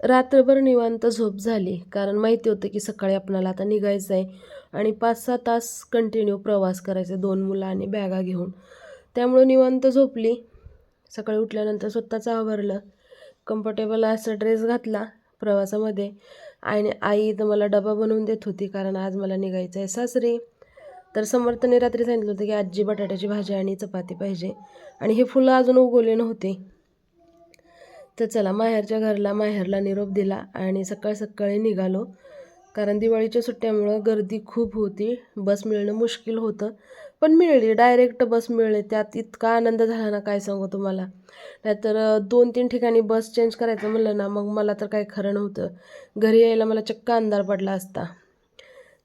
रात्रभर निवांत झोप झाली. कारण माहिती होतं की सकाळी आपणाला आता निघायचं आहे आणि पाच सहा तास कंटिन्यू प्रवास करायचा दोन मुलं आणि बॅगा घेऊन. त्यामुळं निवांत झोपली. सकाळी उठल्यानंतर स्वतःचं आवरलं. कम्फर्टेबल असा ड्रेस घातला प्रवासामध्ये. आणि आई तर मला डबा बनवून देत होती कारण आज मला निघायचं आहे सासरी. तर समर्थने रात्री सांगितलं होतं की आजी बटाट्याची भाजी आणि चपाती पाहिजे. आणि हे फुलं अजून उगवले नव्हते. तर चला माहेरच्या घरला माहेरला निरोप दिला आणि सकाळ सकाळी निघालो. कारण दिवाळीच्या सुट्ट्यामुळं गर्दी खूप होती. बस मिळणं मुश्किल होतं. पण मिळली. डायरेक्ट बस मिळली. त्यात इतका आनंद झाला ना काय सांगू तुम्हाला. नाहीतर दोन तीन ठिकाणी बस चेंज करायचं म्हणलं ना मग मला तर काही खरं नव्हतं. घरी यायला मला चक्क अंधार पडला असता.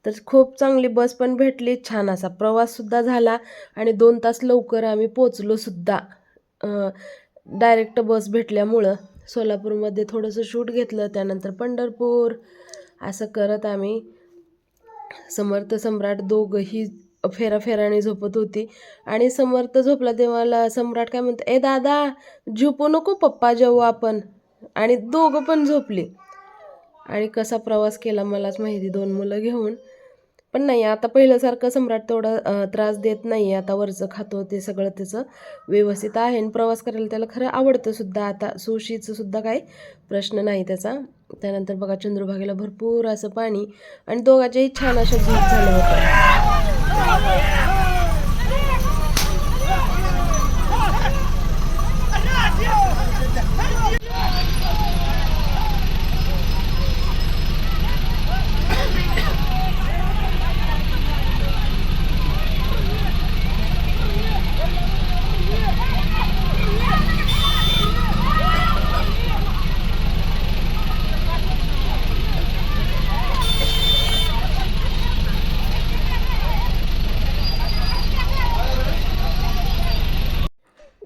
तर खूप चांगली बस पण भेटली. छान असा प्रवाससुद्धा झाला आणि दोन तास लवकर आम्ही पोचलोसुद्धा डायरेक्ट बस भेटल्यामुळं सोलापूरमध्ये थोडंसं शूट घेतलं त्यानंतर पंढरपूर. असं करत आम्ही. समर्थ सम्राट दोघंही फेराफेराने झोपत होती. आणि समर्थ झोपला तेव्हा सम्राट काय म्हणतो ए दादा झोपू नको पप्पा जेव्हा आपण. आणि दोघं पण झोपली. आणि कसा प्रवास केला मलाच माहिती दोन मुलं घेऊन. पण नाही आता पहिल्यासारखं सम्राट तेवढा त्रास देत नाही. आता वरचं खातो ते सगळं त्याचं व्यवस्थित आहे आणि प्रवास करायला त्याला खरं आवडतं सुद्धा. आता सुशीचं सुद्धा काही प्रश्न नाही त्याचा. त्यानंतर बघा चंद्रभागेला भरपूर असं पाणी आणि दोघांच्याही छान अशा झोप झाल्या होत्या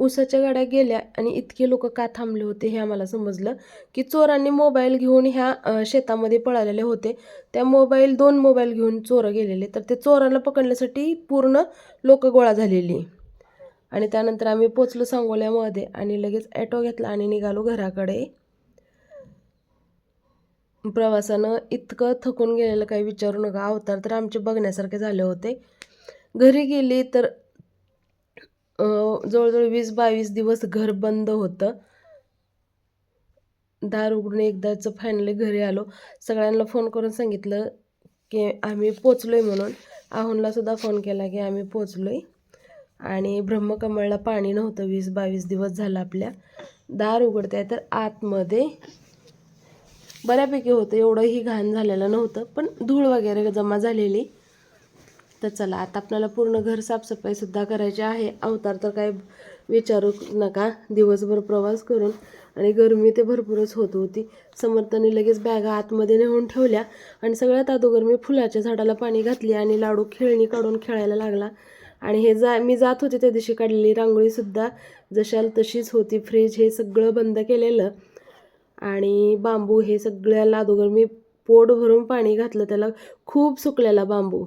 उसाच्या गाड्या गेल्या आणि इतके लोक का थांबले होते हे आम्हाला समजलं की चोरांनी मोबाईल घेऊन ह्या शेतामध्ये पळालेले होते. त्या मोबाईल दोन मोबाईल घेऊन चोरं गेलेले. तर ते चोरांना पकडण्यासाठी पूर्ण लोक गोळा झालेली. आणि त्यानंतर आम्ही पोचलो सांगोल्यामध्ये आणि लगेच ॲटो घेतला आणि निघालो घराकडे. प्रवासानं इतकं थकून गेलेलं काही विचारू नका. अवतार तर आमचे बघण्यासारखे झाले होते. घरी गेली तर जवळजवळ वीस बावीस दिवस घर बंद होतं. दार उघडून एकदाचं फायनली घरी आलो. सगळ्यांना फोन करून सांगितलं की आम्ही पोचलो आहे म्हणून. आहुनला सुद्धा फोन केला की आम्ही पोचलो आहे आणि ब्रह्मकमळला पाणी नव्हतं. वीस बावीस दिवस झालं आपल्या. दार उघडते तर आतमध्ये बऱ्यापैकी होतं. एवढंही घाण झालेलं नव्हतं. पण धूळ वगैरे जमा झालेली. तर चला आता आपल्याला पूर्ण घर साफसफाईसुद्धा करायची आहे. अवतार तर काय विचारू नका. दिवसभर प्रवास करून आणि गरमी ते भरपूरच होत होती. समर्थाने लगेच बॅगा आतमध्ये नेऊन ठेवल्या आणि सगळ्यात अगोदर मी फुलाच्या झाडाला पाणी घातली आणि लाडू खेळणी काढून खेळायला लागला. आणि हे जा मी जात होते त्या दिवशी काढलेली रांगोळीसुद्धा. जशाल तशीच होती फ्रीज हे सगळं बंद केलेलं. आणि बांबू हे सगळ्याला अगोदर मी पोट भरून पाणी घातलं. त्याला खूप सुकलेला बांबू.